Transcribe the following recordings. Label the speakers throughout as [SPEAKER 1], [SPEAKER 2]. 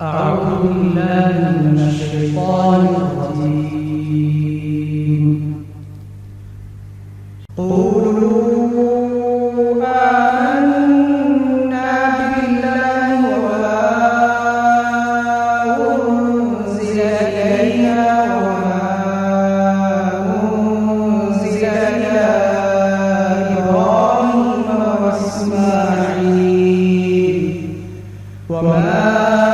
[SPEAKER 1] أعوذ بالله من الشيطان الرجيم. قولوا آمنا بالله وما أنزل إلينا وما أنزل إلى إبراهيم وإسماعيل. وما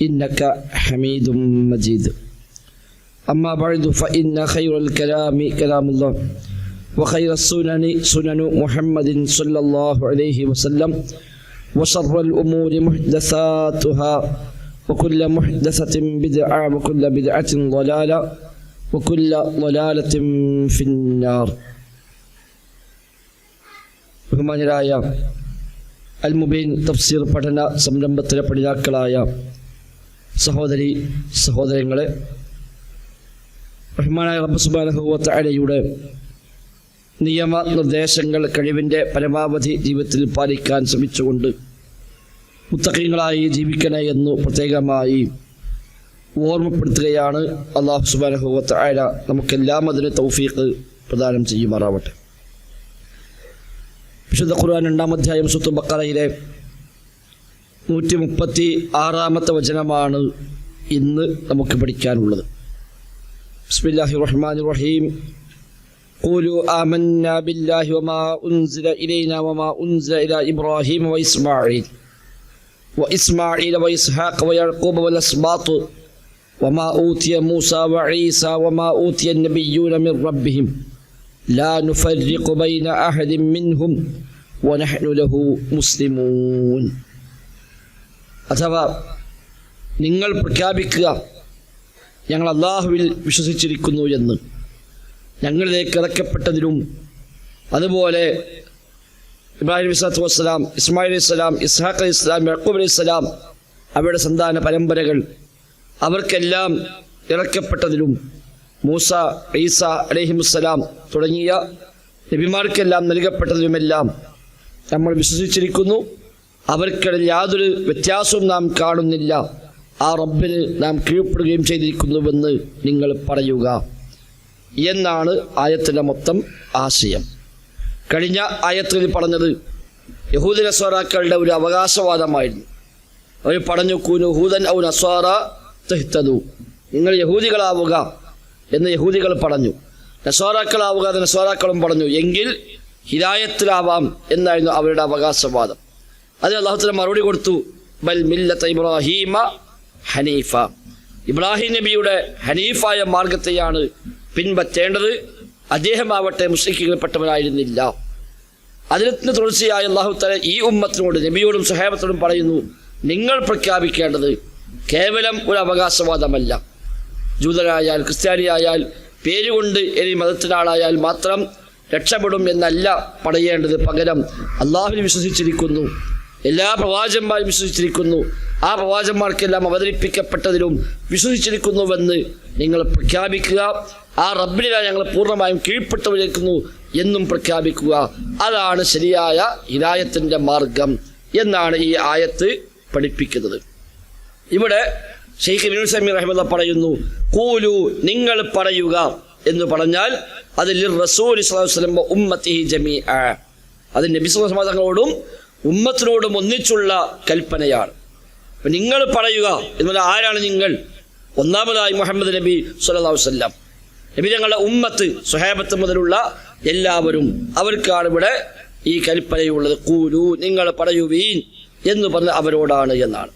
[SPEAKER 2] إنك حميد مجيد أما بعد فإن خير الكلام كلام الله وخير السنن سنن محمد صلى الله عليه وسلم وشر الأمور محدثاتها وكل محدثة بدعة وكل بدعة ضلالة وكل ضلالة في النار ബഹുമാനരായ അൽ മുബീൻ തഫ്സീർ പഠന സംരംഭത്തിലെ പഠിതാക്കളായ സഹോദരി സഹോദരങ്ങളെ റഹ്മാനായ റബ്ബ് സുബാനഹുവത്തലയുടെ നിയമ നിർദ്ദേശങ്ങൾ കഴിവിന്റെ പരമാവധി ജീവിതത്തിൽ പാലിക്കാൻ ശ്രമിച്ചുകൊണ്ട് മുത്തക്കീങ്ങളായി ജീവിക്കണേ എന്ന് പ്രത്യേകമായി ഓർമ്മപ്പെടുത്തുകയാണ് അള്ളാഹു സുബാനഹുവത്തല നമുക്കെല്ലാം അതിന് തൗഫീഖ് പ്രദാനം ചെയ്യുമാറാവട്ടെ. വിശുദ്ധ ഖുർആൻ രണ്ടാം അധ്യായം സുത്തു ബക്കറയിലെ നൂറ്റി മുപ്പത്തി ആറാമത്തെ വചനമാണ് ഇന്ന് നമുക്ക് പഠിക്കാനുള്ളത് ബിസ്മില്ലാഹി റഹ്മാൻ റഹീം قولوا آمنا بالله وما أنزل إلينا وما أنزل إلى إبراهيم وإسماعيل وإسماعيل وإسحاق ويعقوب والأسباط وما أوتي موسى وعيسى وما أوتي النبيون من ربهم لا نفرق بين أحد منهم ونحن له مسلمون അഥവാ നിങ്ങൾ പ്രഖ്യാപിക്കുക ഞങ്ങൾ അള്ളാഹുവിൽ വിശ്വസിച്ചിരിക്കുന്നു എന്ന്. ഞങ്ങളിലേക്ക് ഇറക്കപ്പെട്ടതിലും അതുപോലെ ഇബ്രാഹിം അലൈഹി സ്വലാത്തു വസ്സലാം ഇസ്മായിൽ അലൈഹി സ്വലാം ഇസ്ഹാഖ് അലൈഹി സ്വലാം യക്കൂബ് അലൈഹി സ്വലാം അവരുടെ സന്താന പരമ്പരകൾ അവർക്കെല്ലാം ഇറക്കപ്പെട്ടതിലും മൂസ ഈസ അലഹിമുസ്സലാം തുടങ്ങിയ നബിമാർക്കെല്ലാം നൽകപ്പെട്ടതിലുമെല്ലാം നമ്മൾ വിശ്വസിച്ചിരിക്കുന്നു. അവർക്കിടയിൽ യാതൊരു വ്യത്യാസവും നാം കാണുന്നില്ല. ആ റബ്ബിന് നാം കീഴ്പ്പെടുകയും ചെയ്തിരിക്കുന്നുവെന്ന് നിങ്ങൾ പറയുക. എന്നാണ് ആയത്തിന്റെ മൊത്തം ആശയം. കഴിഞ്ഞ ആയത്തിൽ പറഞ്ഞത് യഹൂദ നസ്വാറാക്കളുടെ ഒരു അവകാശവാദമായിരുന്നു. അവർ പറഞ്ഞു കൂനു ഹൂദൻ ഔ നസ്വാറ തെഹ്തതു നിങ്ങൾ യഹൂദികളാവുക എന്ന് യഹൂദികൾ പറഞ്ഞു. നസ്വാറാക്കളാവുക എന്ന് നസ്വാറാക്കളും പറഞ്ഞു. എങ്കിൽ ഹിദായത്തിലാവാം എന്നായിരുന്നു അവരുടെ അവകാശവാദം. അതിന് അള്ളാഹുത്തല മറുപടി കൊടുത്തു. ബൽ മില്ലത്ത് ഇബ്രാഹീമ ഹനീഫ. ഇബ്രാഹിം നബിയുടെ ഹനീഫായ മാർഗത്തെയാണ് പിൻപറ്റേണ്ടത്. അദ്ദേഹമാവട്ടെ മുസ്ലിഖിൽപ്പെട്ടവനായിരുന്നില്ല അതിന് തുടർച്ചയായ അള്ളാഹുത്തല തല ഈ ഉമ്മത്തിനോട് നബിയോടും സഹാബത്തോടും പറയുന്നു നിങ്ങൾ പ്രഖ്യാപിക്കേണ്ടത് കേവലം ഒരു അവകാശവാദമല്ല. ജൂതരായാൽ ക്രിസ്ത്യാനിയായാൽ പേരുകൊണ്ട് ഇനി മതത്തിനാളായാൽ മാത്രം രക്ഷപ്പെടും എന്നല്ല പറയേണ്ടത് പകരം അള്ളാഹുവിൽ വിശ്വസിച്ചിരിക്കുന്നു. എല്ലാ പ്രവാചന്മാരും വിശ്വസിച്ചിരിക്കുന്നു. ആ പ്രവാചന്മാർക്കെല്ലാം അവതരിപ്പിക്കപ്പെട്ടതിലും വിശ്വസിച്ചിരിക്കുന്നുവെന്ന് നിങ്ങൾ പ്രഖ്യാപിക്കുക. ആ റബ്ബിനെല്ലാം ഞങ്ങൾ പൂർണമായും കീഴ്പ്പെട്ടവരേക്കുന്നു എന്നും പ്രഖ്യാപിക്കുക. അതാണ് ശരിയായ ഹിരായത്തിന്റെ മാർഗം എന്നാണ് ഈ ആയത്ത് പഠിപ്പിക്കുന്നത്. ഇവിടെ ഷെയ്ഖ് ബിനുസമി റഹ്മദ പറയുന്നു കൂലു നിങ്ങൾ പറയുക എന്ന് പറഞ്ഞാൽ അത് ലിർ റസൂൽ ഇസ്ലാം അലൈഹി വസല്ലം വ ഉമ്മത്തിഹി ജമീഅ. അത് നബി തങ്ങളോടും ഉമ്മത്തിനോടും ഒന്നിച്ചുള്ള കൽപ്പനയാണ്. നിങ്ങൾ പറയുക എന്ന് ആരാണ് നിങ്ങൾ? ഒന്നാമതായി മുഹമ്മദ് നബി അലൈഹി വസല്ലം. നബി ഞങ്ങളുടെ ഉമ്മത്ത് സുഹേബത്ത് മുതലുള്ള എല്ലാവരും അവർക്കാണ് ഇവിടെ ഈ കൽപ്പനയുള്ളത്. കൂലു നിങ്ങൾ പറയുവീൻ എന്ന് പറഞ്ഞ അവരോടാണ് എന്നാണ്.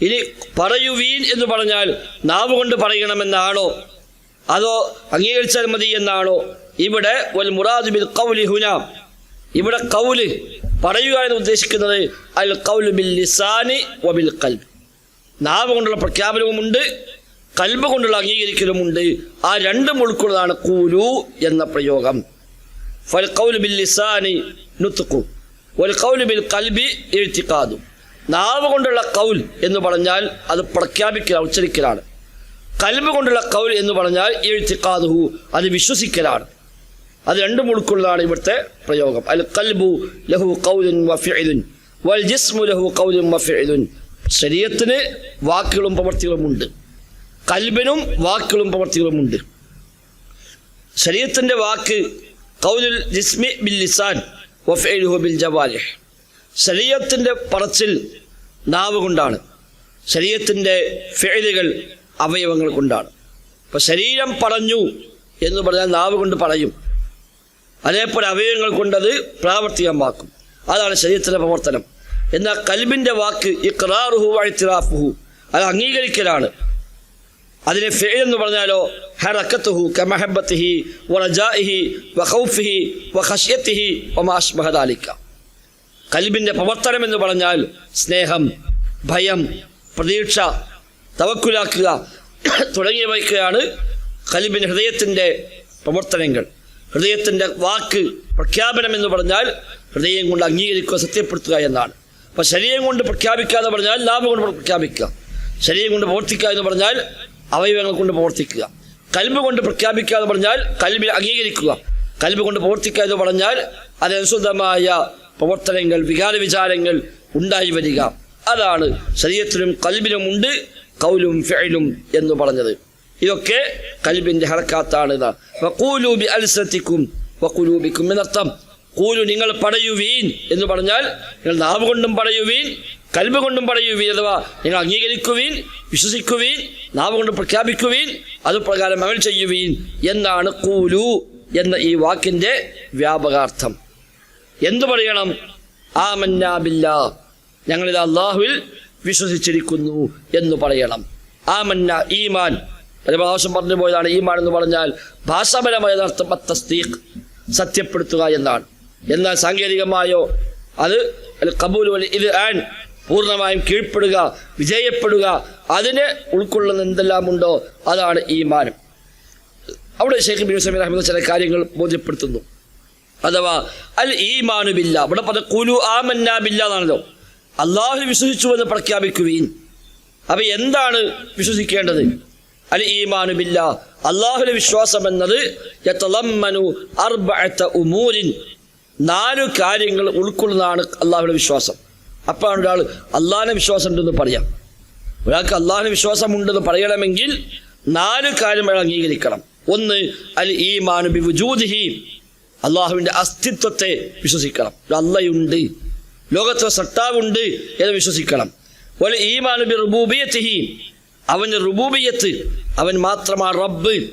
[SPEAKER 2] ഇനി പറയുവീൻ എന്ന് പറഞ്ഞാൽ നാവ് കൊണ്ട് പറയണമെന്നാണോ? അതോ അംഗീകരിച്ചാൽ മതി എന്നാണോ? ഇവിടെ വൽ ഇവിടെ കൗൽ പറയുക എന്ന് ഉദ്ദേശിക്കുന്നത് അൽ കൗൽ ബിൽ ലിസാനി വബിൽ കൽബ് നാവ് കൊണ്ടുള്ള പ്രഖ്യാപനവുമുണ്ട് കൽബ് കൊണ്ടുള്ള അംഗീകരിക്കലുമുണ്ട്. ആ രണ്ടും ഉൾക്കൊള്ളതാണ് കൂലു എന്ന പ്രയോഗം. ഫൽ കൗൽ ബിൽ ലിസാനി നുത്തുക്കു. വൽ കൗലു ബിൽ കൽബി എഴുത്തിക്കാതു. നാവ് കൊണ്ടുള്ള കൗൽ എന്ന് പറഞ്ഞാൽ അത് പ്രഖ്യാപിക്കൽ ഉച്ചരിക്കലാണ്. കൽബ് കൊണ്ടുള്ള കൗൽ എന്ന് പറഞ്ഞാൽ എഴുത്തിക്കാതുഹു അത് വിശ്വസിക്കലാണ്. അത് രണ്ടും മുഴുക്കുള്ളതാണ് ഇവിടുത്തെ പ്രയോഗം. അൽ കൽബു ലഹു കൗലുൻ വഫിഇലുൻ വൽ ജിസ്മു ലഹു കൗലുൻ വഫിഇലുൻ ശരീരത്തിന് വാക്കുകളും പ്രവർത്തികളുമുണ്ട് കൽബിനും വാക്കുകളും പ്രവർത്തികളുമുണ്ട് ശരീരത്തിന്റെ വാക്ക് കൗലുൽ ജിസ്മി ബിൽ ലിസാൻ വഫിഇലുഹു ബിൽ ജവാലിഹ്. ശരീരത്തിന്റെ പറച്ചിൽ നാവ് കൊണ്ടാണ്. ശരീരത്തിന്റെ ഫെയിലുകൾ അവയവങ്ങൾ കൊണ്ടാണ്. അപ്പോൾ ശരീരം പറഞ്ഞു എന്ന് പറഞ്ഞാൽ നാവ് കൊണ്ട് പറയും. അതേപോലെ അവയവങ്ങൾ കൊണ്ടത് പ്രാവർത്തികമാക്കും. അതാണ് ശരീരത്തിലെ പ്രവർത്തനം. എന്നാൽ കൽബിന്റെ വാക്ക് ഇഖ്റാറുഹു വഇത്തിറാഫുഹു അത് അംഗീകരിക്കലാണ്. അതിനെ ഫെയിൽ എന്ന് പറഞ്ഞാലോ ഹറക്കത്തുഹു കമഹബത്തിഹി വറജാഇഹി വഖൗഫിഹി വഖശ്യത്തിഹി വമാ അശ്ബഹ ദാലിക കൽബിന്റെ പ്രവർത്തനം എന്ന് പറഞ്ഞാൽ സ്നേഹം ഭയം പ്രതീക്ഷ തവക്കുലാക്കുക തുടങ്ങിയവയ്ക്കാണ് കലിബിൻ ഹൃദയത്തിന്റെ പ്രവർത്തനങ്ങൾ. ഹൃദയത്തിന്റെ വാക്ക് പ്രഖ്യാപനം എന്ന് പറഞ്ഞാൽ ഹൃദയം കൊണ്ട് അംഗീകരിക്കുക സത്യപ്പെടുത്തുക എന്നാണ്. അപ്പോൾ ശരീരം കൊണ്ട് പ്രഖ്യാപിക്കുക എന്ന് പറഞ്ഞാൽ ലാഭം കൊണ്ട് പ്രഖ്യാപിക്കുക. ശരീരം കൊണ്ട് പ്രവർത്തിക്കുക എന്ന് പറഞ്ഞാൽ അവയവങ്ങൾ കൊണ്ട് പ്രവർത്തിക്കുക. കൽബ് കൊണ്ട് പ്രഖ്യാപിക്കുക എന്ന് പറഞ്ഞാൽ കൽബിൽ അംഗീകരിക്കുക. കൽബ് കൊണ്ട് പ്രവർത്തിക്കുക എന്ന് പറഞ്ഞാൽ അതനുസൃതമായ പ്രവർത്തനങ്ങൾ വികാര വിചാരങ്ങൾ ഉണ്ടായി വരിക. അതാണ് ശരീരത്തിലും കൽബിലും ഉണ്ട് കൗലും ഫെയിലും എന്ന് പറഞ്ഞത്. ഇതൊക്കെ കൽബിന്റെ ഹറക്കാത്താണ് ഇതാ വക്കൂലൂബി അൽസത്തിക്കും വക്കുലൂബിക്കും എന്നർത്ഥം കൂലു നിങ്ങൾ പടയുവീൻ എന്ന് പറഞ്ഞാൽ നിങ്ങൾ നാവ് കൊണ്ടും പടയുവീൻ കൽബ് കൊണ്ടും പടയുവീൻ അഥവാ നിങ്ങൾ അംഗീകരിക്കുവീൻ വിശ്വസിക്കുവീൻ നാവ് കൊണ്ട് പ്രഖ്യാപിക്കുവീൻ അതുപ്രകാരം അമൽ ചെയ്യുവീൻ എന്നാണ് കൂലു എന്ന ഈ വാക്കിന്റെ വ്യാപകാർത്ഥം. എന്തു പറയണം? ആമന്നാബില്ല ഞങ്ങളിത് അള്ളാഹുവിൽ വിശ്വസിച്ചിരിക്കുന്നു എന്ന് പറയണം. ആമന്ന ഈമാൻ. പല പറഞ്ഞു പോയതാണ്. ഈമാൻ എന്ന് പറഞ്ഞാൽ ഭാഷാപരമായ അർത്ഥം തസ്തീഖ് സത്യപ്പെടുത്തുക എന്നാണ്. എന്നാൽ സാങ്കേതികമായോ അത് കബൂൽ ഇത് ആൻ പൂർണമായും കീഴ്പ്പെടുക വിജയപ്പെടുക അതിന് ഉൾക്കൊള്ളുന്ന എന്തെല്ലാം ഉണ്ടോ അതാണ് ഈമാൻ അവിടെ ഷെയ്ഖ് ബിൻ സമീർ അഹമ്മദ് ചില കാര്യങ്ങൾ ബോധ്യപ്പെടുത്തുന്നു. അഥവാ അൽ ഈമാനു ബില്ല. ഇവിടെ പറഞ്ഞ കുലു ആമന്നാ ബില്ല എന്നാണല്ലോ. അള്ളാഹു വിശ്വസിച്ചു എന്ന് പ്രഖ്യാപിക്കുകയും അപ്പൊ എന്താണ് വിശ്വസിക്കേണ്ടത്? അൽ ഈമാനു അള്ളാഹുലെ വിശ്വാസം എന്നത് ഉമൂരിൻ. നാല് കാര്യങ്ങൾ ഉൾക്കൊള്ളുന്നതാണ് അള്ളാഹുടെ വിശ്വാസം. അപ്പോഴാണ് ഒരാൾ അള്ളാഹിനെ വിശ്വാസം ഉണ്ടെന്ന് പറയാം. ഒരാൾക്ക് അള്ളാഹിന് വിശ്വാസമുണ്ടെന്ന് പറയണമെങ്കിൽ നാല് കാര്യം അയാൾ അംഗീകരിക്കണം. ഒന്ന് അൽ ഈമാനു ബി വുജൂദിഹി അള്ളാഹുവിന്റെ അസ്തിത്വത്തെ വിശ്വസിക്കണം. അള്ളയുണ്ട് ലോകത്തെ സട്ടാവുണ്ട് എന്ന് വിശ്വസിക്കണം. ഒരു ഈമാനു ബി റുബൂബിയത്തിഹി അവന്റെ റുബൂബിയത്ത് അവൻ മാത്രമാണ് റബ്ബ്.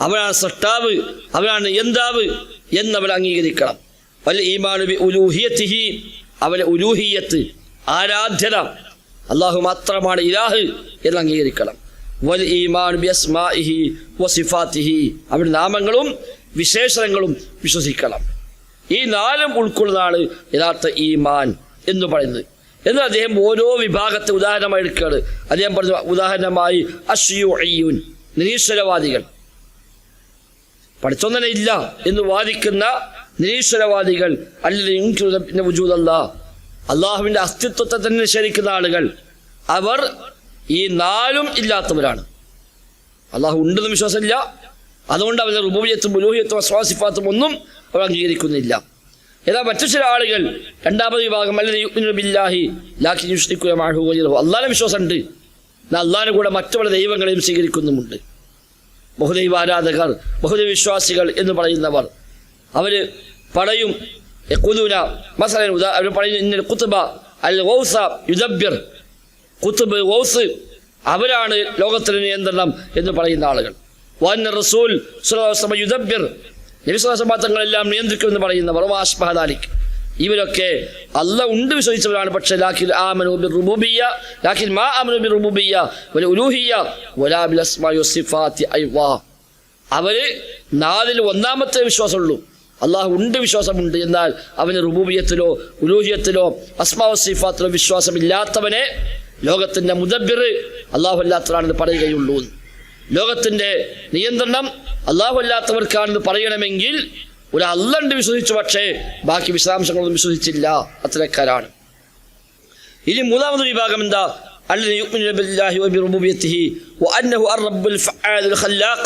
[SPEAKER 2] അവനാണ് സൃഷ്ടാവ് അവനാണ് എന്താവ് എന്നവൻ അംഗീകരിക്കണം. വല്ല ഈമാനുബി ഉലൂഹിയത്തിഹി. അവന്റെ ഉലൂഹിയത്ത് ആരാധ്യത. അള്ളാഹു മാത്രമാണ് ഇലാഹ് എന്ന് അംഗീകരിക്കണം. വൽ ഈമാൻ ബി അസ്മാഇഹി വസിഫാത്തിഹി അവൻ നാമങ്ങളും വിശേഷണങ്ങളും വിശ്വസിക്കണം. ഈ നാലും ഉൾക്കൊള്ളുന്നതാണ് യഥാർത്ഥ ഈമാൻ എന്ന് പറയുന്നത്. എന്നാൽ അദ്ദേഹം ഓരോ വിഭാഗത്തെ ഉദാഹരണമായി എടുക്കുകയാണ്. അദ്ദേഹം പറഞ്ഞ ഉദാഹരണമായി അഷ്യൂൻ നിരീശ്വരവാദികൾ. പഠിച്ചൊന്നനെ ഇല്ല എന്ന് വാദിക്കുന്ന നിരീശ്വരവാദികൾ അല്ലെങ്കിൽ വുജൂദല്ല അള്ളാഹുവിന്റെ അസ്തിത്വത്തെ തന്നെ നിഷേധിക്കുന്ന ആളുകൾ. അവർ ഈ നാലും ഇല്ലാത്തവരാണ്. അള്ളാഹു ഉണ്ടെന്ന് വിശ്വാസമില്ല. അതുകൊണ്ട് അവരുടെ റുബൂബിയത്തും ബുലൂഹിയത്തും അസ്വാസിഫാത്തും ഒന്നും അവർ അംഗീകരിക്കുന്നില്ല. എന്നാൽ മറ്റു ചില ആളുകൾ? രണ്ടാമത് വിഭാഗം ബില്ലാഹി ലാഖി അള്ളാഹിനെ വിശ്വാസമുണ്ട്. എന്നാൽ അള്ളാഹിനെ കൂടെ മറ്റു പല ദൈവങ്ങളെയും സ്വീകരിക്കുന്നുമുണ്ട്. ബഹുദൈവ ആരാധകർ ബഹുദൈവ വിശ്വാസികൾ എന്ന് പറയുന്നവർ. അവർ പറയും കുതുന മസല അവർ പറയുന്നു ഇന്നൽ കുത്തുബ അൽ വൗസ യുദബ്യർ കുത്തുബ് വൗസ് അവരാണ് ലോകത്തിന് നിയന്ത്രണം എന്ന് പറയുന്ന ആളുകൾ. വൻ റസൂൽ സ്വല്ലല്ലാഹു അലൈഹി നിയന്ത്രിക്കുമെന്ന് പറയുന്ന വറവാസ് വാഷ്ബഹദാലിക് ഇവരൊക്കെ അല്ല ഉണ്ട് വിശ്വസിച്ചവരാണ്. പക്ഷേ ലാഖിൽ ആമനു മനോബി റുബുബിയ ലാഖിൽ മാ ആമനു ബിർ റുബൂബിയ്യ വല ഉലൂഹിയ വലാ ബിൽ വാ വസിഫാത്തി അയ്വാ. അവർ നാലിൽ ഒന്നാമത്തെ വിശ്വാസമുള്ളൂ. അള്ളാഹു ഉണ്ട് വിശ്വാസമുണ്ട്. എന്നാൽ അവന് റുബൂബിയത്തിലോ ഉലൂഹിയത്തിലോ അസ്മാവ് സിഫാത്തിലോ വിശ്വാസമില്ലാത്തവനെ ലോകത്തിന്റെ മുദബിർ അള്ളാഹു അല്ലാത്തതാണെന്ന് പറയുകയുള്ളൂ. ലോകത്തിന്റെ നിയന്ത്രണം അള്ളാഹു അല്ലാത്തവർക്കാണെന്ന് പറയണമെങ്കിൽ ഒരു അല്ലണ്ട് വിശ്വസിച്ചു പക്ഷേ ബാക്കി വിശദാംശങ്ങളൊന്നും വിശ്വസിച്ചില്ല അത്തരക്കാരാണ് ഇനി മൂന്നാമതൊരു വിഭാഗം എന്താ الذي يؤمن بالله وبربوبيته وأنه الرب الفعال الخلاق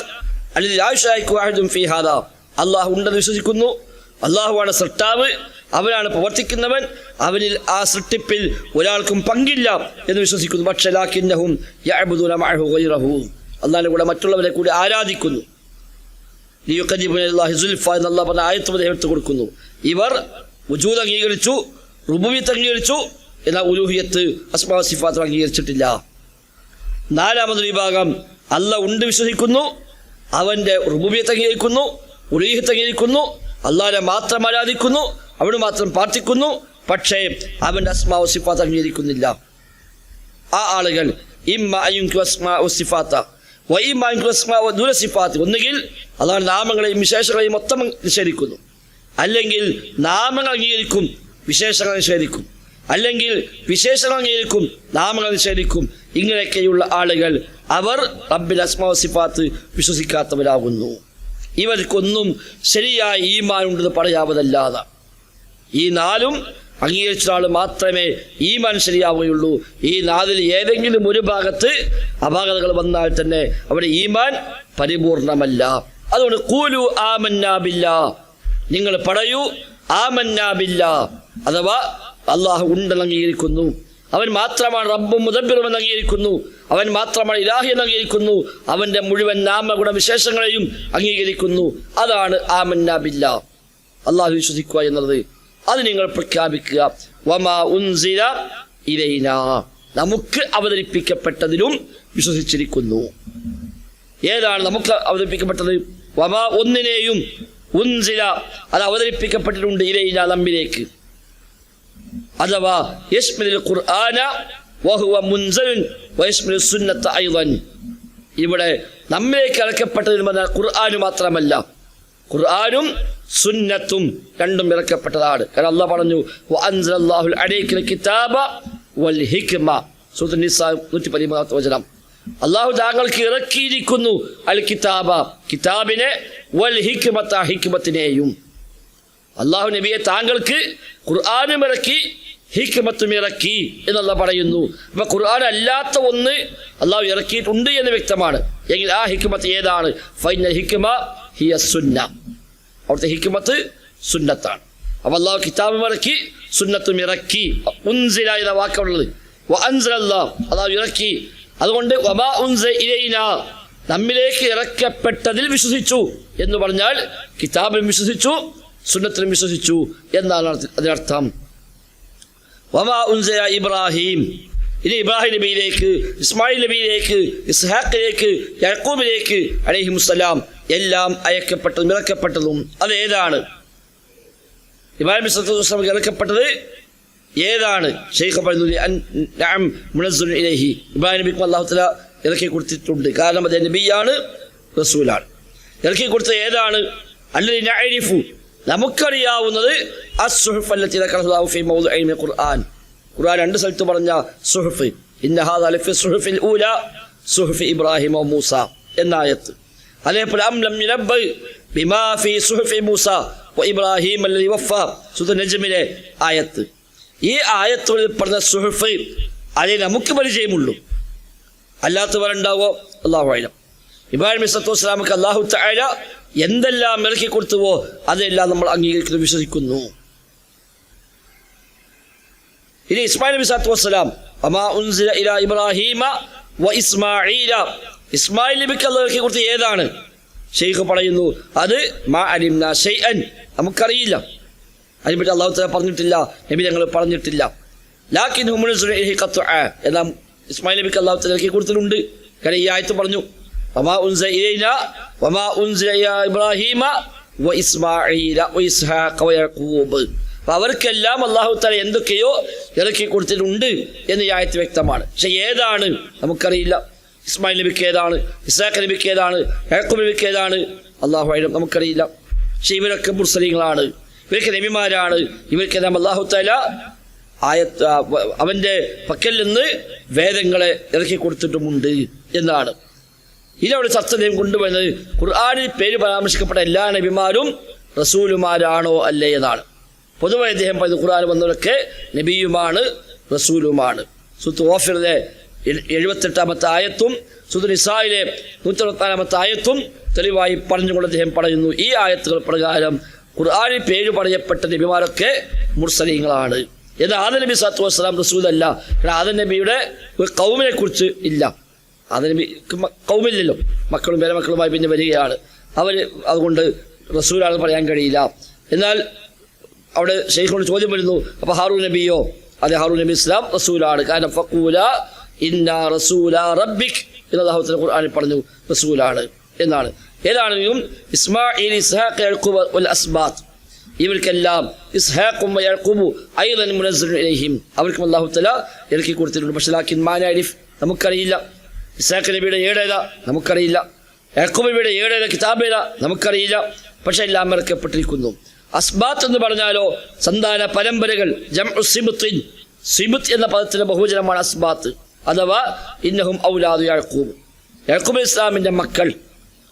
[SPEAKER 2] الذي لا يشارك واحد في هذا അള്ളാഹു ഉണ്ടെന്ന് വിശ്വസിക്കുന്നു അള്ളാഹുവാണ് സൃഷ്ടാവ് അവനാണ് പ്രവർത്തിക്കുന്നവൻ അവനിൽ ആ സൃഷ്ടിപ്പിൽ ഒരാൾക്കും പങ്കില്ല എന്ന് വിശ്വസിക്കുന്നു പക്ഷേ ലാക്കിന്നഹും യഅബുദൂന മഅഹു ഗൈറഹു അള്ളാഹിന്റെ കൂടെ മറ്റുള്ളവരെ കൂടി ആരാധിക്കുന്നു. ലിയുഖദിബുനല്ലാഹി സുൽഫ എന്ന് അള്ളാഹ് പറഞ്ഞ ആയത്വം അദ്ദേഹത്തെ കൊടുക്കുന്നു. ഇവർ ഉജൂദ് അംഗീകരിച്ചു റുബുവിത്ത് അംഗീകരിച്ചു എന്നാൽ ഉലൂഹിയത്ത് അസ്മാ സിഫാത്ത് അംഗീകരിച്ചിട്ടില്ല. നാലാമത് വിഭാഗം അല്ല ഉണ്ട് വിശ്വസിക്കുന്നു അവന്റെ റുബുബിയത്ത് അംഗീകരിക്കുന്നു ഉലീഹത്ത് അംഗീകരിക്കുന്നു അള്ളാഹിനെ മാത്രം ആരാധിക്കുന്നു അവിടെ മാത്രം പ്രാർത്ഥിക്കുന്നു പക്ഷേ അവന്റെ അസ്മാവ് സിഫാത്ത് അംഗീകരിക്കുന്നില്ല. ആ ആളുകൾ ഇമ്മ അയ്യുങ്കു അസ്മാ സിഫാത്ത വൈമ്മ അയ്യുങ്കു അസ്മാ ദൂര സിഫാത്ത്. ഒന്നുകിൽ അതാണ് നാമങ്ങളെയും വിശേഷങ്ങളെയും മൊത്തം നിഷേധിക്കുന്നു. അല്ലെങ്കിൽ നാമങ്ങൾ അംഗീകരിക്കും വിശേഷങ്ങൾ നിഷേധിക്കും. അല്ലെങ്കിൽ വിശേഷങ്ങൾ അംഗീകരിക്കും നാമങ്ങൾ നിഷേധിക്കും. ഇങ്ങനെയൊക്കെയുള്ള ആളുകൾ അവർ റബ്ബിൽ അസ്മാ സിഫാത്ത് വിശ്വസിക്കാത്തവരാകുന്നു. ഇവർക്കൊന്നും ശരിയായ ഈമാൻ ഉണ്ടെന്ന് പറയാവതല്ലാതെ ഈ നാലും അംഗീകരിച്ച ആൾ മാത്രമേ ഈ മനുഷ്യരിയാവുകയുള്ളൂ. ഈ നാതിൽ ഏതെങ്കിലും ഒരു ഭാഗത്ത് അപാകതകൾ വന്നാൽ തന്നെ അവിടെ ഈമാൻ പരിപൂർണമല്ല. അതുകൊണ്ട് കൂലു ആമന്നാബില്ല നിങ്ങൾ പറയൂ ആമന്നാബില്ല അഥവാ അള്ളാഹു ഉണ്ടെന്ന് അംഗീകരിക്കുന്നു. അവൻ മാത്രമാണ് റബ്ബും മുതബിറുമെന്ന് അംഗീകരിക്കുന്നു. അവൻ മാത്രമാണ് ഇലാഹി എന്ന് അംഗീകരിക്കുന്നു. അവന്റെ മുഴുവൻ നാമഗുണ വിശേഷങ്ങളെയും അംഗീകരിക്കുന്നു. അതാണ് ആമന്നാബില്ല അള്ളാഹു വിശ്വസിക്കുക എന്നത് അത് നിങ്ങൾ പ്രഖ്യാപിക്കുക. ഉൻസില നമുക്ക് അവതരിപ്പിക്കപ്പെട്ടതിലും വിശ്വസിച്ചിരിക്കുന്നു. ഏതാണ് നമുക്ക് അവതരിപ്പിക്കപ്പെട്ടത്? വമ ഒന്നിനെയും ഉൻസില അത് അവതരിപ്പിക്കപ്പെട്ടിട്ടുണ്ട് ഇരയില നമ്മിലേക്ക്. അഥവാ ഖുർആന വഹുവ ഇവിടെ നമ്മിലേക്ക് അടക്കപ്പെട്ടതിന് ഖുർആന് മാത്രമല്ല. ഖുർആനും സുന്നത്തും രണ്ടും ഇറക്കപ്പെട്ടതാണ്. കാരണം അള്ളാഹ് പറഞ്ഞു കിതാബ വൽ ഹിക്മ. സൂറത്തുൽ നിസാ 113 വചനം. അള്ളാഹു താങ്കൾക്ക് ഇറക്കിയിരിക്കുന്നു അൽ കിതാബ കിതാബിനെ വൽ ഹിക്മത്ത ഹിക്മത്തിനെയും. അള്ളാഹു നബിയെ താങ്കൾക്ക് ഖുർആാനും ഇറക്കി ഹിക്മത്തും ഇറക്കി എന്നുള്ള പറയുന്നു. അപ്പൊ ഖുർആൻ അല്ലാത്ത ഒന്ന് അള്ളാഹു ഇറക്കിയിട്ടുണ്ട് എന്ന് വ്യക്തമാണ്. എങ്കിൽ ആ ഹിക്മത്ത് ഏതാണ്? ഫൈനൽ ഹിക്മ ഹിയ സുന്ന. അവിടുത്തെ ഹിക്കുമത്ത് സുന്നത്താണ്. അപ്പൊ അള്ളാഹു കിതാബും ഇറക്കി സുന്നത്തും ഇറക്കി. ഉൻസില വാക്കുള്ളത്. അള്ളാഹു ഇറക്കി. അതുകൊണ്ട് ഉൻസ നമ്മിലേക്ക് ഇറക്കപ്പെട്ടതിൽ വിശ്വസിച്ചു എന്ന് പറഞ്ഞാൽ കിതാബിലും വിശ്വസിച്ചു സുന്നത്തിലും വിശ്വസിച്ചു എന്നാണ് അതിനർത്ഥം. വമാ ഉൻസ ഇബ്രാഹിം. ഇനി ഇബ്രാഹിം നബിയിലേക്ക് ഇസ്മായിൽ നബിയിലേക്ക് ഇസ്ഹാഖിലേക്ക് യഹൂബിലേക്ക് അലൈഹി മുസ്സലാം എല്ലാം അയക്കപ്പെട്ടതും ഇറക്കപ്പെട്ടതും അത് ഏതാണ്? ഇബ്രാഹിം വസ്ലം ഇറക്കപ്പെട്ടത് ഏതാണ്? ഇബ്രാഹിം ഇറക്കി കൊടുത്തിട്ടുണ്ട്. കാരണം അദ്ദേഹം നബിയാണ് റസൂലാണ്. ഇറക്കി കൊടുത്തത് ഏതാണ്? നഅരിഫു. നമുക്കറിയാവുന്നത് ഖുർആൻ. ഖുർആൻ രണ്ട് സ്ഥലത്ത് പറഞ്ഞ സുഹഫ്. ഇന്നഹാദ് അലഫ് ലഫി സുഹഫിൽ ഊല സുഹഫ് ഇബ്രാഹിം വ മൂസ. എന്ന ആയത്ത്. അതേപോലെ അം ലം യുനബ്ബ ബിമാ ഫീ സുഹഫി മൂസ ഇബ്രാഹിം അല്ലദി വഫ. സൂറത്തുൽ നജ്മിലെ ആയത്ത്. ഈ ആയത്തുകളിൽ പറഞ്ഞ സുഹഫ് അതേ നമുക്ക് പരിചയമുള്ളൂ. അല്ലാത്തവരുണ്ടാവോ അള്ളാഹു അലം. ഇബ്രാഹിം ഇസ്ലത്തു വസ്സലാമക്ക് അള്ളാഹു തആല എന്തെല്ലാം ഇറക്കി കൊടുത്തുവോ അതെല്ലാം നമ്മൾ അംഗീകരിക്കുന്നു വിശ്വസിക്കുന്നു. ഇനി ഇസ്മായിൽ നബി സാത്തു വസ്സലാം അമാ ഉൻസില ഇല ഇബ്രാഹീമ വ ഇസ്മാഈല ഇസ്മായിൽ നബിക്ക് അള്ളാഹുവിനെ കുറിച്ച് ഏതാണ്? ഷെയ്ഖ് പറയുന്നു അത് മാ അലിംന ഷെയ്അൻ നമുക്കറിയില്ല. അതിനെപ്പറ്റി അള്ളാഹു പറഞ്ഞിട്ടില്ല നബി ഞങ്ങൾ പറഞ്ഞിട്ടില്ല. ലാക്കിൻ ഖത്അ എന്നാൽ ഇസ്മായിൽ നബിക്ക് അള്ളാഹു തആല ഇറക്കി കൊടുത്തിട്ടുണ്ട്. കാരണം ഈ ആയത്ത് പറഞ്ഞു വമാ ഉൻസ ഇലൈന വമാ ഉൻസ ഇബ്രാഹീമ വ ഇസ്മായില വ ഇസ്ഹാഖ വ യഖൂബ്. അവർക്കെല്ലാം അള്ളാഹു തല എന്തൊക്കെയോ ഇറക്കി കൊടുത്തിട്ടുണ്ട് എന്ന് ഈ ആയത്ത് വ്യക്തമാണ്. പക്ഷെ ഏതാണ്? നമുക്കറിയില്ല. ഇസ്മായിൽ നബിക്ക് ഏതാണ് ഇസാഖ് നബിക്ക് ഏതാണ് യാക്കൂബ് നബിക്ക് ഏതാണ് അള്ളാഹു ആയിരം നമുക്കറിയില്ല. പക്ഷെ ഇവരൊക്കെ മുർസലിങ്ങളാണ്. ഇവർക്ക് നബിമാരാണ്. നാം അള്ളാഹു തല ആയത്ത് അവന്റെ പക്കൽ നിന്ന് വേദങ്ങളെ ഇറക്കി കൊടുത്തിട്ടുമുണ്ട് എന്നാണ്. ഇതവിടെ ചർച്ചയും കൊണ്ടുവരുന്നത് ഖുർആാനിൽ പേര് പരാമർശിക്കപ്പെട്ട എല്ലാ നബിമാരും റസൂലുമാരാണോ അല്ലേ എന്നാണ്. പൊതുവെ അദ്ദേഹം പറയുന്നത് ഖുർആൻ വന്നവരൊക്കെ നബിയുമാണ് റസൂലുമാണ്. സുത്ത് ഓഫിറിലെ എഴുപത്തെട്ടാമത്തെ ആയത്തും സുദുനിസായിലെ അറുപത്തിനാലാമത്തെ ആയത്തും തെളിവായി പറഞ്ഞുകൊണ്ട് അദ്ദേഹം പറയുന്നു ഈ ആയത്തുകൾ പ്രകാരം ഖുർആാനിൽ പേര് പറയപ്പെട്ട നബിമാരൊക്കെ മുർസലീങ്ങളാണ്. എന്നാൽ ആദ നബി സത്തു വസ്സലാം റസൂലല്ല. ആദ നബിയുടെ ഒരു കൗമിനെ കുറിച്ച് ഇല്ല. ആദ നബി കൗമില്ലല്ലോ. മക്കളും വേറെ മക്കളുമായി പിന്നെ വരികയാണ്. അവർ അതുകൊണ്ട് റസൂലാണെന്ന് പറയാൻ കഴിയില്ല. എന്നാൽ അവിടെ ഷെയ്ഖോട് ചോദ്യം വരുന്നു അപ്പൊ ഹാറൂ നബിയോ? അതെ ഹാറൂ നബി ഇസ്ലാം റസൂലാണ്. കാരണം ഫക്കൂല ഇന്ന റസൂല റബ്ബിക് എന്ന് അള്ളാഹുത്തല ഖുർആനിൽ പറഞ്ഞു റസൂലാണ് എന്നാണ്. ഏതാണെങ്കിലും ഇസ്മായിൽ ഇസ്ഹാഖ് വൽ അസ്ബാത്ത്. ഇവർക്കെല്ലാം ഇസ്ഹാഖും അയ്ദൻ മുനസ്സലുൻ ഇലൈഹിം. അവർക്കും അല്ലാഹു തആല ഇറക്കി കൊടുത്തിട്ടുണ്ട്. പക്ഷേ ലാക്കിൻ മാനാരിഫ് നമുക്കറിയില്ല. ഇസ്ഹാഖ് നബിയുടെ ഏടേതാ? നമുക്കറിയില്ല. യാക്കൂബ് നബിയുടെ ഏടേത? കിതാബേതാ നമുക്കറിയില്ല. പക്ഷെ എല്ലാം ഇറക്കപ്പെട്ടിരിക്കുന്നു അസ്ബാത്ത് എന്ന് പറഞ്ഞാലോ സന്താന പരമ്പരകൾ ജംഉ സിബുത്തിൻ. സിബുത്ത് എന്ന പദത്തിന്റെ ബഹുജനമാണ് അസ്ബാത്ത്. അഥവാ ഇന്നഹും ഔലാദു യാക്കൂബ്. യാക്കൂബ് ഇസ്ലാമിന്റെ മക്കൾ.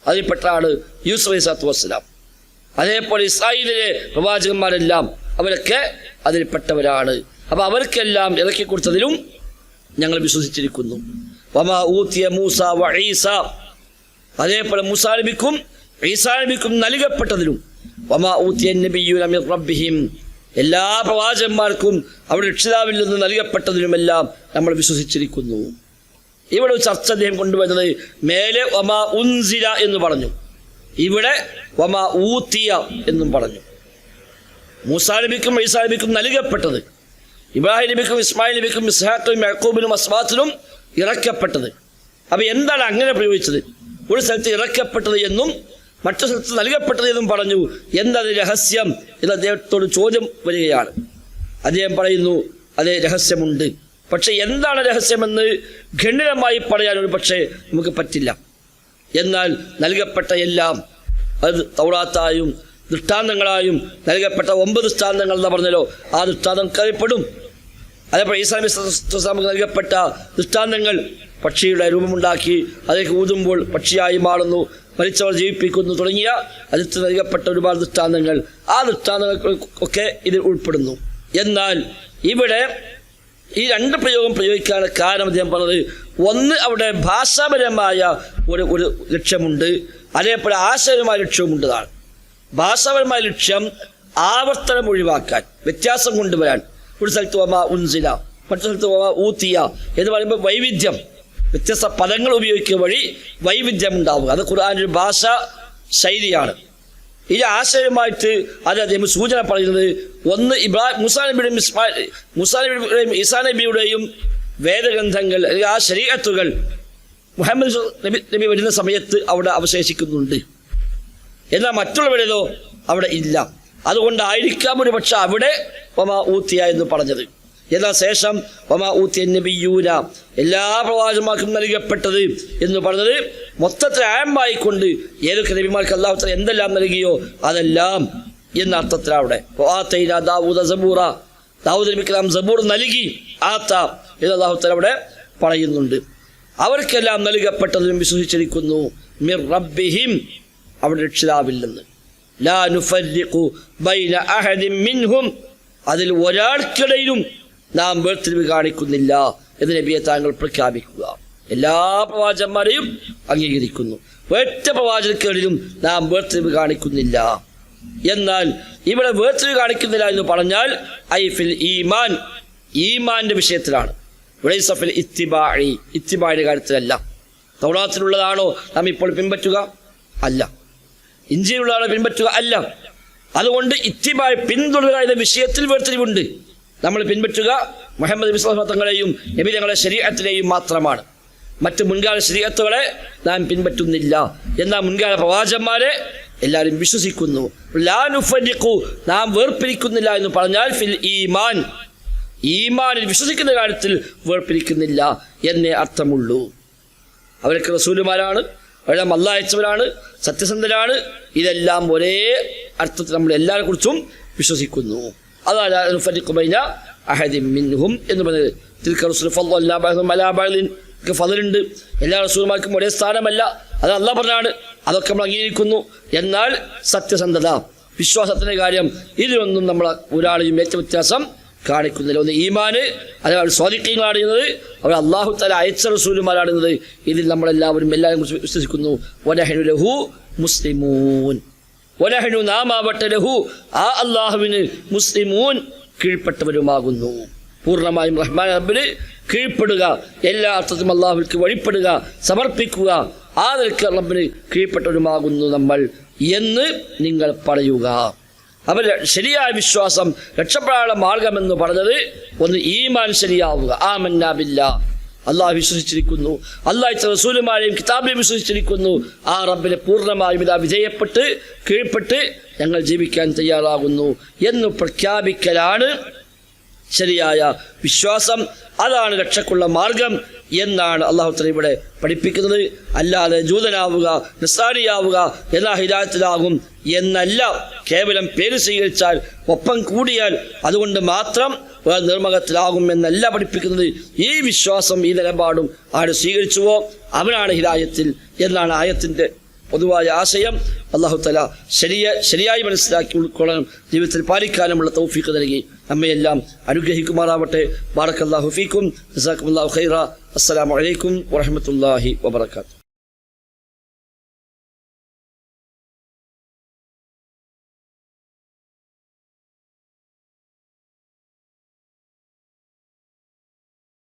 [SPEAKER 2] അതിൽപ്പെട്ടാണ് യൂസുഫ് അലൈഹി സ്വലാത്തു വസ്സലാം. അതേപോലെ ഇസ്രായേലിലെ പ്രവാചകന്മാരെല്ലാം അവരൊക്കെ അതിൽപ്പെട്ടവരാണ്. അപ്പോൾ അവർക്കെല്ലാം ഇറക്കി കൊടുത്തതിലും ഞങ്ങൾ വിശ്വസിച്ചിരിക്കുന്നു. വമാ ഊത്തിയ മൂസ വ അതേപോലെ മുസാലിബിക്കും ഈസാലിബിക്കും നൽകപ്പെട്ടതിലും. വമാ ഊത്തിയ മിർ റബ്ബിഹിം. എല്ലാ പ്രവാചകന്മാർക്കും അവിടെ രക്ഷിതാവിൽ നിന്ന് നൽകപ്പെട്ടതിനുമെല്ലാം നമ്മൾ വിശ്വസിച്ചിരിക്കുന്നു. ഇവിടെ ഒരു ചർച്ച അദ്ദേഹം കൊണ്ടുവരുന്നത് മേലെ വമ ഉൻസിര എന്ന് പറഞ്ഞു. ഇവിടെ വമ ഊത്തിയ എന്നും പറഞ്ഞു. മൂസാ നബിക്കും ഈസാ നബിക്കും നൽകപ്പെട്ടത്. ഇബ്രാഹിം നബിക്കും ഇസ്മായിൽ നബിക്കും ഇസ്ഹാഖിനും യഹൂബിനും അസ്വാത്തിനും ഇറക്കപ്പെട്ടത്. അപ്പൊ എന്താണ് അങ്ങനെ പ്രയോഗിച്ചത്? ഒരു സ്ഥലത്ത് ഇറക്കപ്പെട്ടത് എന്നും മറ്റു സ്ഥലത്ത് നൽകപ്പെട്ടത് എന്നും പറഞ്ഞു. എന്നത് രഹസ്യം? എന്ന് അദ്ദേഹത്തോട് ചോദ്യം വരികയാണ്. അദ്ദേഹം പറയുന്നു അതേ രഹസ്യമുണ്ട്. പക്ഷെ എന്താണ് രഹസ്യമെന്ന് ഖണ്ഡിതമായി പറയാൻ ഒരു പക്ഷേ നമുക്ക് പറ്റില്ല. എന്നാൽ നൽകപ്പെട്ട എല്ലാം അത് തൗറാത്തായും ദൃഷ്ടാന്തങ്ങളായും നൽകപ്പെട്ട ഒമ്പത് ദൃഷ്ടാന്തങ്ങൾ എന്ന് പറഞ്ഞല്ലോ ആ ദൃഷ്ടാന്തം കറിപ്പെടും അതേപോലെ ഈസാമി നമുക്ക് നൽകപ്പെട്ട ദൃഷ്ടാന്തങ്ങൾ പക്ഷിയുടെ രൂപമുണ്ടാക്കി അതിലേക്ക് ഊതുമ്പോൾ പക്ഷിയായി മാറുന്നു. മരിച്ചവർ ജീവിപ്പിക്കുന്നു തുടങ്ങിയ അതിൽ നൽകപ്പെട്ട ഒരുപാട് ദൃഷ്ടാന്തങ്ങൾ. ആ ദൃഷ്ടാന്തങ്ങൾ ഒക്കെ ഇതിൽ ഉൾപ്പെടുന്നു. എന്നാൽ ഇവിടെ ഈ രണ്ട് പ്രയോഗം പ്രയോഗിക്കാനുള്ള കാരണം അദ്ദേഹം പറഞ്ഞത് ഒന്ന് അവിടെ ഭാഷാപരമായ ഒരു ഒരു ലക്ഷ്യമുണ്ട്. അതേപോലെ ആശയപരമായ ലക്ഷ്യവുമുണ്ടതാണ്. ഭാഷാപരമായ ലക്ഷ്യം ആവർത്തനം ഒഴിവാക്കാൻ വ്യത്യാസം കൊണ്ടുവരാൻ. ഒരു സ്ഥലത്ത് വമ ഉൻസില മറ്റു സ്ഥലത്ത് വമ ഊത്തിയ എന്ന് പറയുമ്പോൾ വൈവിധ്യം. വ്യത്യസ്ത പദങ്ങൾ ഉപയോഗിക്കുക വഴി വൈവിധ്യം ഉണ്ടാവുക. അത് ഖുർആാന്റെ ഒരു ഭാഷ ശൈലിയാണ്. ഇത് ആശയമായിട്ട് അത് അദ്ദേഹം സൂചന പറയുന്നത് ഒന്ന് ഇബ്രാഹിം മുസാ നബിയുടെയും ഇസ്മാ മുസാ നബിയുടെയും ഇസാ നബിയുടെയും വേദഗ്രന്ഥങ്ങൾ ആ ശരീരത്തുകൾ മുഹമ്മദ് നബി നബി വരുന്ന സമയത്ത് അവിടെ അവശേഷിക്കുന്നുണ്ട്. എന്നാൽ മറ്റുള്ളവരേതോ അവിടെ ഇല്ല. അതുകൊണ്ടായിരിക്കാം ഒരു പക്ഷെ അവിടെ ഒമ ഊത്തിയ എന്ന് പറഞ്ഞത്. എന്നാൽ ശേഷം ഒമ ഊത്തിയ എല്ലാ പ്രവാചകന്മാർക്കും നൽകപ്പെട്ടത് എന്ന് പറഞ്ഞത് മൊത്തത്തിൽ കൊണ്ട് ഏതൊക്കെ നബിമാർക്ക് അള്ളാഹുത്തല എന്തെല്ലാം നൽകിയോ അതെല്ലാം എന്ന അർത്ഥത്തിൽ അവിടെ. ആത്തൈന ദാവൂദ സബൂറ. ദാവൂദ് നബിക്ക് സബൂർ നൽകി. ആത്ത എന്ന് അള്ളാഹുത്തല അവിടെ പറയുന്നുണ്ട്. അവർക്കെല്ലാം നൽകപ്പെട്ടതിനും വിശ്വസിച്ചിരിക്കുന്നു മിർ റബ്ബിഹിം അവിടെ രക്ഷിതാവിൽ നിന്ന് ലാ നുഫരിഖു ബൈന അഹദിൻ മിൻഹും. അതിൽ ഒരാൾക്കിടയിലും നാം വേർതിരിവ് കാണിക്കുന്നില്ല എന്ന് നബിയെ താങ്കൾ പ്രഖ്യാപിക്കുക. എല്ലാ പ്രവാചന്മാരെയും അംഗീകരിക്കുന്നു. ഒറ്റ പ്രവാചനക്കേടിലും നാം വേർതിരിവ് കാണിക്കുന്നില്ല. എന്നാൽ ഇവിടെ വേർതിരിവ് കാണിക്കുന്നില്ല എന്ന് പറഞ്ഞാൽ ഐഫിൽ ഈമാൻ. ഈമാന്റെ വിഷയത്തിലാണ്. ഇത്തിബാഴി ഇത്തിബാഴിയുടെ കാര്യത്തിലല്ല. തൗറാത്തിലുള്ളതാണോ നാം ഇപ്പോൾ പിൻപറ്റുക? അല്ല. ഇഞ്ചിയിലുള്ളതാണോ പിൻപറ്റുക? അല്ല. അതുകൊണ്ട് ഇത്തിബാഴ് പിന്തുടരുക എന്ന വിഷയത്തിൽ വേർതിരിവുണ്ട്. നമ്മൾ പിൻപറ്റുക മുഹമ്മദ് വിശ്വാസ തങ്ങളെയും നബി തങ്ങളെ ശരീരത്തിലെയും മാത്രമാണ്. മറ്റ് മുൻകാല ശരീരത്തുകളെ നാം പിൻപറ്റുന്നില്ല. എന്നാൽ മുൻകാല പ്രവാചന്മാരെ എല്ലാവരും വിശ്വസിക്കുന്നു. ലാ നാം വേർപിരിക്കുന്നില്ല എന്ന് പറഞ്ഞാൽ ഫിൽ ഈമാൻ. ഈമാനിൽ വിശ്വസിക്കുന്ന കാര്യത്തിൽ വേർപിരിക്കുന്നില്ല എന്നേ അർത്ഥമുള്ളൂ. അവരൊക്കെ റസൂലുമാരാണ് അവരെല്ലാം അല്ല അയച്ചവരാണ് സത്യസന്ധരാണ്. ഇതെല്ലാം ഒരേ അർത്ഥത്തിൽ നമ്മൾ എല്ലാവരെ കുറിച്ചും വിശ്വസിക്കുന്നു. എന്ന് പറഞ്ഞത് ഫലുണ്ട് എല്ലാ റസൂർമാർക്കും ഒരേ സ്ഥാനമല്ല. അത് അല്ല പറഞ്ഞാണ്. അതൊക്കെ നമ്മൾ അംഗീകരിക്കുന്നു. എന്നാൽ സത്യസന്ധത വിശ്വാസത്തിന്റെ കാര്യം ഇതിനൊന്നും നമ്മൾ ഒരാളെയും ഏറ്റവ്യത്യാസം കാണിക്കുന്നില്ല. ഒന്ന് ഈമാന് അതായത് അവർ സ്വാധിക്കങ്ങളാണ് ചെയ്യുന്നത് അവർ അള്ളാഹു തല അയച്ച റസൂലുമാരാണ് ഇതിൽ നമ്മളെല്ലാവരും എല്ലാവരും വിശ്വസിക്കുന്നു. മുസ്ലിമൂൻ. വനഹനു നാം ആവട്ടെ ലഹു ആ അള്ളാഹുവിന് മുസ്ലിമൂൻ കീഴ്പ്പെട്ടവരുമാകുന്നു. പൂർണമായും റഹ്മാൻ റബ്ബിന് കീഴ്പ്പെടുക. എല്ലാ അർത്ഥത്തിലും അള്ളാഹുവിക്ക് വഴിപ്പെടുക സമർപ്പിക്കുക ആ നിലയ്ക്ക് റബ്ബിന് കീഴ്പ്പെട്ടവരുമാകുന്നു നമ്മൾ എന്ന് നിങ്ങൾ പറയുക. അവർ ശരിയായ വിശ്വാസം രക്ഷപ്പെടാനുള്ള മാർഗമെന്ന് പറഞ്ഞത് ഒന്ന് ഈമാൻ ശരിയാവുക. ആ മന്നാബില്ല അള്ളാഹ് വിശ്വസിച്ചിരിക്കുന്നു. അള്ളാഹിച്ച റസൂലുമാരെയും കിതാബിനെയും വിശ്വസിച്ചിരിക്കുന്നു. ആ റബ്ബിനെ പൂർണമായും ഇതാ വിധേയപ്പെട്ട് കീഴ്പ്പെട്ട് ഞങ്ങൾ ജീവിക്കാൻ തയ്യാറാകുന്നു എന്ന് പ്രഖ്യാപിക്കലാണ് ശരിയായ വിശ്വാസം അതാണ് രക്ഷക്കുള്ള മാർഗം എന്നാണ് അള്ളാഹുത്തല തല ഇവിടെ പഠിപ്പിക്കുന്നത്. അല്ലാതെ ജൂതനാവുക നിസ്സാരിയാവുക എന്നാ ഹിദായത്തിലാകും എന്നല്ല. കേവലം പേര് സ്വീകരിച്ചാൽ ഒപ്പം കൂടിയാൽ അതുകൊണ്ട് മാത്രം നിർമ്മകത്തിലാകും എന്നല്ല പഠിപ്പിക്കുന്നത്. ഈ വിശ്വാസം ഈ നിലപാടും ആര് സ്വീകരിച്ചുവോ അവനാണ് ഹിദായത്തിൽ എന്നാണ് ആയത്തിന്റെ പൊതുവായ ആശയം അള്ളാഹു തല ശരിയ ശരിയായി മനസ്സിലാക്കി ഉൾക്കൊള്ളാനും ജീവിതത്തിൽ പാലിക്കാനുമുള്ള തൗഫീഖ് നൽകി. നമ്മയെല്ലാം അനുഗ്രഹിക്കുമാറാവട്ടെ. ബാറക്കല്ലാഹു ഫീക്കും. ജസാക്കുമുല്ലാഹു ഖൈറ. അസ്സലാമു അലൈക്കും വറഹ്മത്തുള്ളാഹി വബറകാതുഹു.